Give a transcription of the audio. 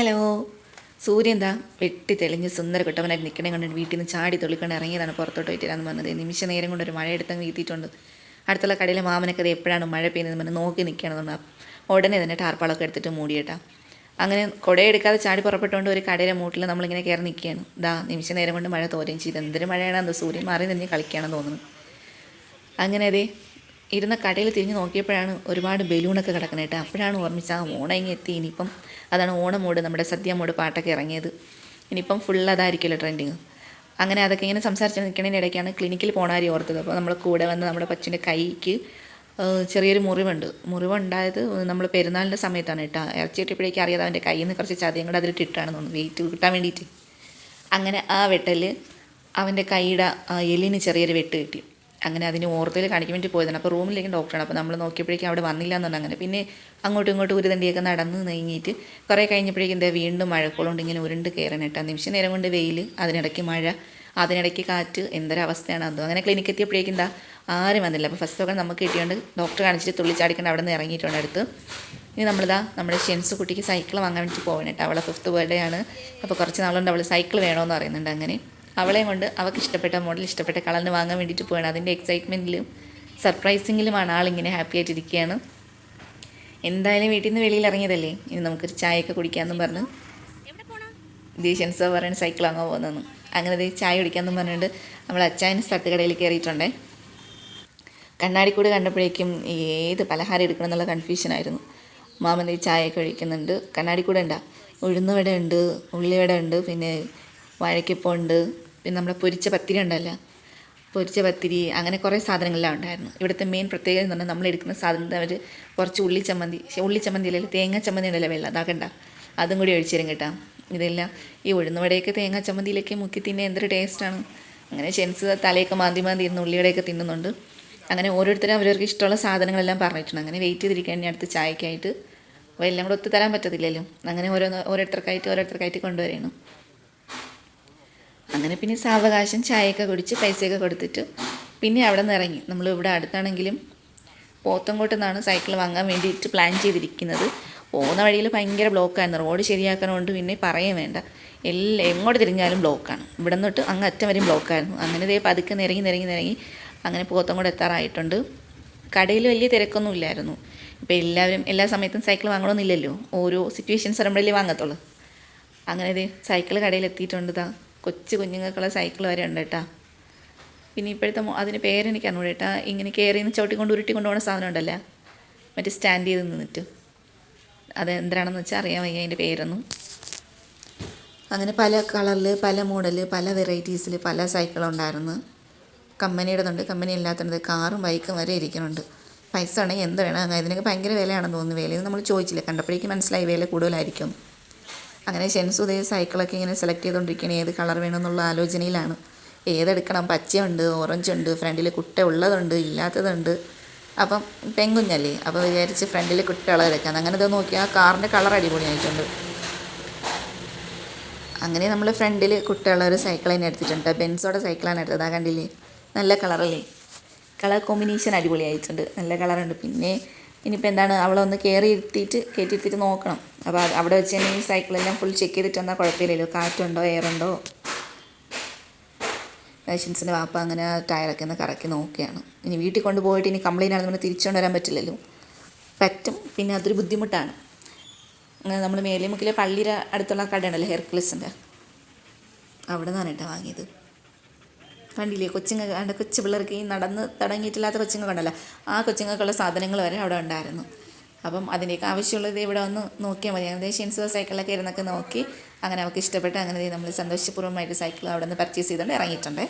Hello. സൂര്യൻ എന്താ? വെട്ടി തെളിഞ്ഞ് സുന്ദര കുട്ടവനായിട്ട് നിൽക്കണേ കണ്ടിട്ട് വീട്ടിൽ നിന്ന് ചാടി തുള്ളിക്കൊണ്ട് ഇറങ്ങിയതാണ് പുറത്തോട്ട് പോയിട്ടില്ലാന്ന് പറഞ്ഞത്. നിമിഷ നേരം കൊണ്ട് ഒരു മഴ എടുത്തങ്ങ് വീത്തിയിട്ടുണ്ട്. അടുത്തുള്ള കടയിലെ മാമനൊക്കെ അത് എപ്പോഴാണ് മഴ പെയ്യുന്നത് പറഞ്ഞ് നോക്കി നിൽക്കുകയാണെന്ന് ഉടനെ തന്നെ ടാർപ്പാളൊക്കെ എടുത്തിട്ട് മൂടിയേട്ടാ. അങ്ങനെ കുടയെടുക്കാതെ ചാടി പുറപ്പെട്ടുകൊണ്ട് ഒരു കടയിലെ മൂട്ടിൽ നമ്മളിങ്ങനെ കയറി നിൽക്കുകയാണ് ദാ നിമിഷ നേരം കൊണ്ട് മഴ തോരുകയും ചെയ്ത്. എന്തൊരു മഴയാണെന്ന് സൂര്യൻ മാറി നിന്ന് കളിക്കുകയാണെന്ന് തോന്നുന്നു. അങ്ങനെ അതെ ഇരുന്ന കടയിൽ തിരിഞ്ഞ് നോക്കിയപ്പോഴാണ് ഒരുപാട് ബലൂണൊക്കെ കിടക്കുന്നത് അപ്പോഴാണ് ഓർമ്മിച്ച ആ ഓണം ഇങ്ങ് എത്തി ഇനിയിപ്പം അതാണ് ഓണം മൂഡ് നമ്മുടെ സദ്യ മോട് പാട്ടൊക്കെ ഇറങ്ങിയത്. ഇനിയിപ്പം ഫുൾ അതായിരിക്കുമല്ലോ ട്രെൻഡിങ് അങ്ങനെ അതൊക്കെ ഇങ്ങനെ സംസാരിച്ച് നിൽക്കുന്നതിന്റെ ഇടയ്ക്കാണ് ക്ലിനിക്കിൽ പോണാരി ഓർത്തത്. അപ്പോൾ നമ്മൾ കൂടെ വന്ന് നമ്മുടെ പച്ചിന്റെ കൈക്ക് ചെറിയൊരു മുറിവുണ്ട്. മുറിവുണ്ടായത് നമ്മൾ പെരുന്നാളിന്റെ സമയത്താണ് കേട്ടോ. ഇറച്ചി കിട്ടിയപ്പോഴേക്കും അറിയാതെ അവന്റെ കയ്യിൽ നിന്ന് കുറച്ച് ചതയും കൂടെ അതിലിട്ട് ഇട്ടാണ് തോന്നുന്നു. വെയിറ്റ് കിട്ടാൻ വേണ്ടിയിട്ട്. അങ്ങനെ ആ വെട്ടൽ അവന്റെ കൈയുടെ എല്ലിന് ചെറിയൊരു വെട്ട് കിട്ടി. അങ്ങനെ അതിന് ഓർത്തയിൽ കാണിക്കാൻ വേണ്ടി പോയതാണ്. അപ്പോൾ റൂമിലേക്ക് ഡോക്ടറാണ്. അപ്പോൾ നമ്മൾ നോക്കിയപ്പോഴേക്കും അവിടെ വന്നില്ല എന്ന് അങ്ങനെ. പിന്നെ അങ്ങോട്ടും ഇങ്ങോട്ടും ഒരു തണ്ടിയൊക്കെ നടന്ന് നീങ്ങിയിട്ട് കുറേ കഴിഞ്ഞപ്പോഴേക്കും എന്താ വീണ്ടും മഴക്കോളുണ്ട് ഇങ്ങനെ ഉരുണ്ട് കയറാനായിട്ട് നിമിഷം നേരം കൊണ്ട് വെയിൽ അതിനിടയ്ക്ക് മഴ അതിനിടയ്ക്ക് കാറ്റ് എന്തൊരവസ്ഥയാണ് അതോ. അങ്ങനെ ക്ലിനിക്ക് എത്തിയപ്പോഴേക്കും എന്താ ആരും വന്നില്ല. അപ്പോൾ ഫസ്റ്റ് ഒക്കെ നമുക്ക് കിട്ടിയോണ്ട് ഡോക്ടർ കാണിച്ചിട്ട് തുള്ളിച്ചാടിക്കൊണ്ട് അവിടെ നിന്ന് ഇറങ്ങിയിട്ടുണ്ട് അടുത്ത്. ഇനി നമ്മളിതാ നമ്മുടെ ഷെൻസ് കുട്ടിക്ക് സൈക്കിൾ വാങ്ങാൻ വേണ്ടി പോകണം കേട്ടോ. അവളെ ഫിഫ്ത്ത് ബർത്ത്ഡേ ആണ്. അപ്പോൾ കുറച്ച് നാളുകൊണ്ട് അവൾ സൈക്കിൾ വേണമെന്ന് പറയുന്നുണ്ട് അങ്ങനെ. അവളെയും കൊണ്ട് അവൾക്ക് ഇഷ്ടപ്പെട്ട മോഡൽ ഇഷ്ടപ്പെട്ട കളറിന് വാങ്ങാൻ വേണ്ടിയിട്ട് പോവാണ്. അതിന്റെ എക്സൈറ്റ്മെന്റിലും സർപ്രൈസിങ്ങിലുമാണ് ആളിങ്ങനെ ഹാപ്പി ആയിട്ടിരിക്കുകയാണ് എന്തായാലും വീട്ടിൽ നിന്ന് വെളിയിൽ ഇറങ്ങിയതല്ലേ ഇനി നമുക്കൊരു ചായയൊക്കെ കുടിക്കാമെന്നും പറഞ്ഞ്. സോ പറയുന്ന സൈക്കിൾ വാങ്ങാൻ പോകുന്നതെന്ന്. അങ്ങനെ ചായ കുടിക്കാമെന്നും പറഞ്ഞുകൊണ്ട് നമ്മൾ അച്ചായന് തട്ടുകടയിൽ കയറിയിട്ടുണ്ടേ. കൂടെ കണ്ടപ്പോഴേക്കും ഏത് പലഹാരം എടുക്കണം എന്നുള്ള കൺഫ്യൂഷനായിരുന്നു മാമൻ ഈ ചായയൊക്കെ കഴിക്കുന്നുണ്ട്. കൂടെ ഉണ്ടാ ഉഴുന്നുവട ഉണ്ട് ഉള്ളിവട ഉണ്ട് പിന്നെ വാഴയ്ക്കപ്പം ഉണ്ട്. പിന്നെ നമ്മുടെ പൊരിച്ച പത്തിരി ഉണ്ടല്ലോ. പൊരിച്ച പത്തിരി അങ്ങനെ കുറേ സാധനങ്ങളെല്ലാം ഉണ്ടായിരുന്നു. ഇവിടുത്തെ മെയിൻ പ്രത്യേകത എന്ന് പറഞ്ഞാൽ നമ്മൾ എടുക്കുന്ന സാധനത്തിൽ അവർ കുറച്ച് ഉള്ളി ചമ്മന്തി ഉള്ളി ചമ്മന്തി അല്ലെങ്കിൽ തേങ്ങ ചമ്മന്തി ഉണ്ടല്ലോ വെള്ളം. അതാക്കണ്ട അതും കൂടി ഒഴിച്ചിരും കേട്ടോ. ഇതെല്ലാം ഈ ഉഴുന്നവടയൊക്കെ തേങ്ങ ചമ്മന്തിയിലേക്ക് മുക്കി തിന്നെ എന്തൊരു ടേസ്റ്റാണ് അങ്ങനെ ഷെൻസ് തലയൊക്കെ മാന്തി മാന്തി ഇരുന്ന് ഉള്ളിയുടെയൊക്കെ തിന്നുന്നുണ്ട്. അങ്ങനെ ഓരോരുത്തരും അവരവർക്ക് ഇഷ്ടമുള്ള സാധനങ്ങളെല്ലാം പറഞ്ഞിട്ടുണ്ട്. അങ്ങനെ വെയിറ്റ് ചെയ്തിരിക്കാൻ അടുത്ത് ചായക്കായിട്ട് അപ്പോൾ എല്ലാം കൂടെ ഒത്തു തരാൻ പറ്റത്തില്ലല്ലോ. അങ്ങനെ ഓരോന്ന് ഓരോരുത്തർക്കായിട്ട് ഓരോരുത്തർക്കായിട്ട് കൊണ്ടുവരണം അങ്ങനെ പിന്നെ സാവകാശം ചായയൊക്കെ കുടിച്ച് പൈസയൊക്കെ കൊടുത്തിട്ട് പിന്നെ അവിടെ നിന്ന് ഇറങ്ങി. നമ്മൾ ഇവിടെ അടുത്താണെങ്കിലും പോത്തങ്കോട്ട് നിന്നാണ് സൈക്കിൾ വാങ്ങാൻ വേണ്ടിയിട്ട് പ്ലാൻ ചെയ്തിരിക്കുന്നത്. പോകുന്ന വഴിയിൽ ഭയങ്കര ബ്ലോക്കായിരുന്നു റോഡ് ശരിയാക്കണമുണ്ട് പിന്നെ പറയാൻ വേണ്ട. എല്ലാം എങ്ങോട്ട് തിരിഞ്ഞാലും ബ്ലോക്കാണ് ഇവിടെ നിന്നിട്ട് അങ്ങ് അറ്റം വരെയും ബ്ലോക്കായിരുന്നു അങ്ങനെ ഇതേ പതുക്കെ നിരങ്ങി നിരങ്ങി നിരങ്ങി അങ്ങനെ പോത്തങ്കോട് എത്താറായിട്ടുണ്ട്. കടയിൽ വലിയ തിരക്കൊന്നും ഇല്ലായിരുന്നു. ഇപ്പോൾ എല്ലാവരും എല്ലാ സമയത്തും സൈക്കിൾ വാങ്ങണമെന്നില്ലല്ലോ ഓരോ സിറ്റുവേഷൻസ് വരുമ്പോഴല്ലേ വാങ്ങത്തുള്ളൂ. അങ്ങനെ ഇത് സൈക്കിൾ കടയിൽ എത്തിയിട്ടുണ്ട് കൊച്ചു കുഞ്ഞുങ്ങൾക്കുള്ള സൈക്കിൾ വരെ ഉണ്ട് കേട്ടാ. പിന്നെ ഇപ്പോഴത്തെ അതിന് പേരെനിക്ക് അറിഞ്ഞൂടെ കേട്ടാ. ഇങ്ങനെ കയറി നിന്ന് ചവിട്ടിക്കൊണ്ട് ഉരുട്ടി കൊണ്ടുപോകുന്ന സാധനം ഉണ്ടല്ലോ? മറ്റേ സ്റ്റാൻഡ് ചെയ്ത് നിന്നിട്ട്. അത് എന്താണെന്ന് വെച്ചാൽ അറിയാൻ വയ്യ അതിന്റെ പേരൊന്നും. അങ്ങനെ പല കളറിൽ പല മോഡൽ പല വെറൈറ്റീസിൽ പല സൈക്കിളുണ്ടായിരുന്നു. കമ്പനിയുടേതുണ്ട് കമ്പനി ഇല്ലാത്തത് കാറും ബൈക്കും വരെ ഇരിക്കുന്നുണ്ട്. പൈസ ആണെങ്കിൽ എന്ത് വേണം? ഇതിനൊക്കെ ഭയങ്കര വിലയാണെന്ന് തോന്നുന്നു. വിലയിൽ നമ്മൾ ചോദിച്ചില്ല. കണ്ടപ്പോഴേക്കും മനസ്സിലായി വില കൂടുതലായിരിക്കും. അങ്ങനെ ഷെൻസു ഇതേ സൈക്കിളൊക്കെ ഇങ്ങനെ സെലക്ട് ചെയ്തുകൊണ്ടിരിക്കുകയാണ് ഏത് കളർ വേണമെന്നുള്ള ആലോചനയിലാണ്. ഏതെടുക്കണം? പച്ചയുണ്ട് ഓറഞ്ച് ഉണ്ട് ഫ്രണ്ടിൽ കുട്ട ഉള്ളതുണ്ട് ഇല്ലാത്തതുണ്ട്. അപ്പം പെങ്കുഞ്ഞല്ലേ? അപ്പോൾ വിചാരിച്ച് ഫ്രണ്ടിൽ കുട്ട കളർ എടുക്കാം. അങ്ങനെ ഇത് നോക്കിയാൽ ആ കാറിന്റെ കളർ അടിപൊളിയായിട്ടുണ്ട്. അങ്ങനെ നമ്മൾ ഫ്രണ്ടിൽ കുട്ടിയുള്ള ഒരു സൈക്കിൾ തന്നെ എടുത്തിട്ടുണ്ട്. ബെൻസോടെ സൈക്കിളാണ് എടുത്തത്. ആ കണ്ടില്ലേ? നല്ല കളറല്ലേ കളർ കോമ്പിനേഷൻ അടിപൊളിയായിട്ടുണ്ട്. നല്ല കളറുണ്ട് പിന്നെ ഇനിയിപ്പോൾ എന്താണ് അവളെ ഒന്ന് കയറി ഇരുത്തിയിട്ട് കയറ്റി ഇരുത്തിയിട്ട് നോക്കണം. അപ്പോൾ അവിടെ വെച്ച് തന്നെ ഈ സൈക്കിളെല്ലാം ഫുൾ ചെക്ക് ചെയ്തിട്ട് വന്നാൽ കുഴപ്പമില്ലല്ലോ. കാറ്റുണ്ടോ എയറുണ്ടോ പേഷ്യൻസിന്റെ വാപ്പ അങ്ങനെ ടയറൊക്കെ ഒന്ന് കറക്കി നോക്കുകയാണ്. ഇനി വീട്ടിൽ കൊണ്ടുപോയിട്ട് ഇനി കംപ്ലൈന്റ് ആണെന്ന് പറഞ്ഞാൽ തിരിച്ചുകൊണ്ട് വരാൻ പറ്റില്ലല്ലോ. പറ്റും. പിന്നെ അതൊരു ബുദ്ധിമുട്ടാണ്. നമ്മൾ മേലിമുക്കിലെ പള്ളിയുടെ അടുത്തുള്ള കടയുണ്ടല്ലോ ഹെർക്കുലസിന്റെ അവിടെ നിന്നാണ് കേട്ടോ വാങ്ങിയത്. കണ്ടില്ലേ കൊച്ചുങ്ങൾ കണ്ട കൊച്ചു പിള്ളേർക്ക് ഈ നടന്ന് തുടങ്ങിയിട്ടില്ലാത്ത കൊച്ചുങ്ങൾ കണ്ടല്ലോ. ആ കൊച്ചുങ്ങൾക്കുള്ള സാധനങ്ങൾ വരെ അവിടെ ഉണ്ടായിരുന്നു. അപ്പം അതിന്റെയൊക്കെ ആവശ്യമുള്ളത് ഇവിടെ ഒന്ന് നോക്കിയാൽ മതി. ഏകദേശം ഷെൻസ് സൈക്കിളൊക്കെ ഇരുന്നൊക്കെ നോക്കി. അങ്ങനെ അവൾക്ക് ഇഷ്ടപ്പെട്ട് അങ്ങനെ നമ്മൾ സന്തോഷപൂർവമായിട്ട് സൈക്കിൾ അവിടെ നിന്ന് പർച്ചേസ് ചെയ്തുകൊണ്ട് ഇറങ്ങിയിട്ടുണ്ട്.